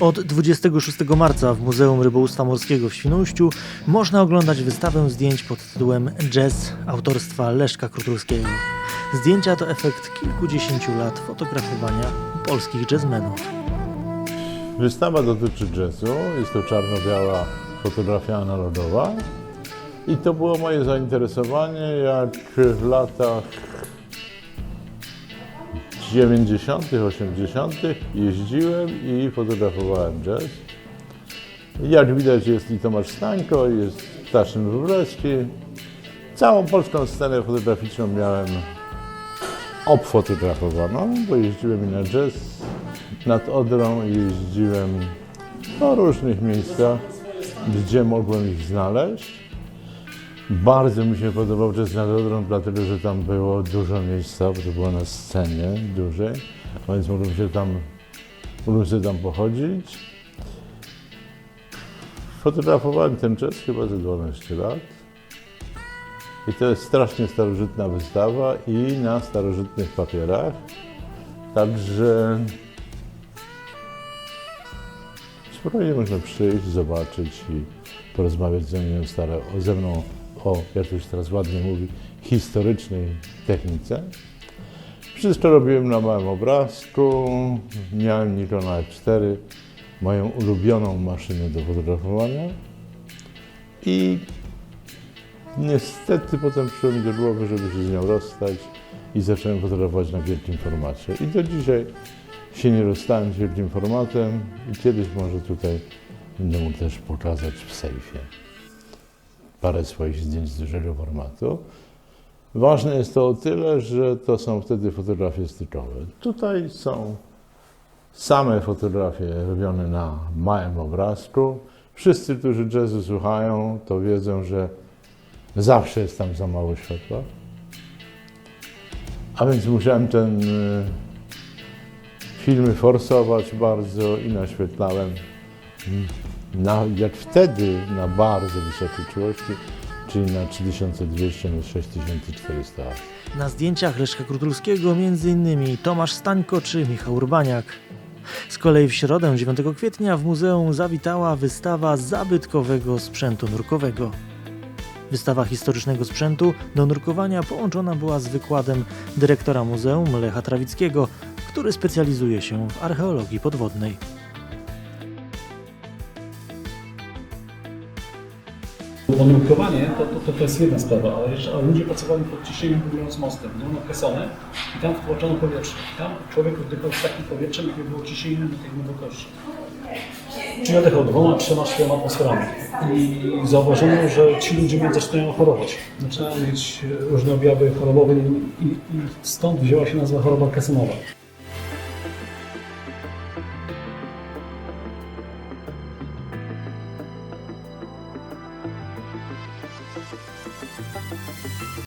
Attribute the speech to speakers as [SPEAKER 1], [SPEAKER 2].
[SPEAKER 1] Od 26 marca w Muzeum Rybołówstwa Morskiego w Świnoujściu można oglądać wystawę zdjęć pod tytułem Jazz autorstwa Leszka Krutulskiego. Zdjęcia to efekt kilkudziesięciu lat fotografowania polskich jazzmenów.
[SPEAKER 2] Wystawa dotyczy jazzu, jest to czarno-biała fotografia analogowa i to było moje zainteresowanie, jak w latach 90., 80. jeździłem i fotografowałem jazz. Jak widać jest i Tomasz Stańko, jest Ptaszyn Wróblewski. Całą polską scenę fotograficzną miałem obfotografowaną, bo jeździłem i na jazz nad Odrą jeździłem po różnych miejscach, gdzie mogłem ich znaleźć. Bardzo mi się podobał jazz nad dlatego że tam było dużo miejsca, bo to było na scenie dużej, więc mogłem się tam, mogłem sobie tam pochodzić. Fotografowałem ten jazz chyba ze 12 lat. I to jest strasznie starożytna wystawa i na starożytnych papierach. Także spokojnie można przyjść, zobaczyć i porozmawiać ze mną, stara, o- ze mną o, jak to się teraz ładnie mówi, historycznej technice. Wszystko robiłem na małym obrazku. Miałem Nikona F4, moją ulubioną maszynę do fotografowania. I Niestety potem przyszło mi do głowy, żeby się z nią rozstać i zacząłem fotografować na wielkim formacie. I do dzisiaj się nie rozstałem z wielkim formatem i kiedyś może tutaj będę mógł też pokazać w sejfie parę swoich zdjęć z dużego formatu. Ważne jest to o tyle, że to są wtedy fotografie stykowe. Tutaj są same fotografie robione na małym obrazku. Wszyscy, którzy jazzu słuchają, to wiedzą, że Zawsze jest tam za mało światła. A więc musiałem ten y, filmy forsować bardzo i naświetlałem na, jak wtedy na bardzo wysokiej czułości, czyli na 3200 na 6400.
[SPEAKER 1] Na zdjęciach Leszka Krutulskiego m.in. Tomasz Stańko czy Michał Urbaniak. Z kolei w środę 9 kwietnia w muzeum zawitała wystawa zabytkowego sprzętu nurkowego. Wystawa historycznego sprzętu do nurkowania połączona była z wykładem dyrektora muzeum Lecha Trawickiego, który specjalizuje się w archeologii podwodnej.
[SPEAKER 3] Ponurkowanie to, to, to, to jest jedna sprawa, ale jeszcze ludzie pracowali pod ciśnieniem budując mostem, było napresone i tam wtłoczono powietrze. Tam człowiek oddychał z takim powietrzem, jakie było ciśnienie na tej głębokości. Czyli oddychał dwoma, trzema, czterema atmosferami. I zauważono, że ci ludzie zaczynają chorować. Zaczynają mieć różne objawy chorobowe i, i, i stąd wzięła się nazwa choroba kesemowa.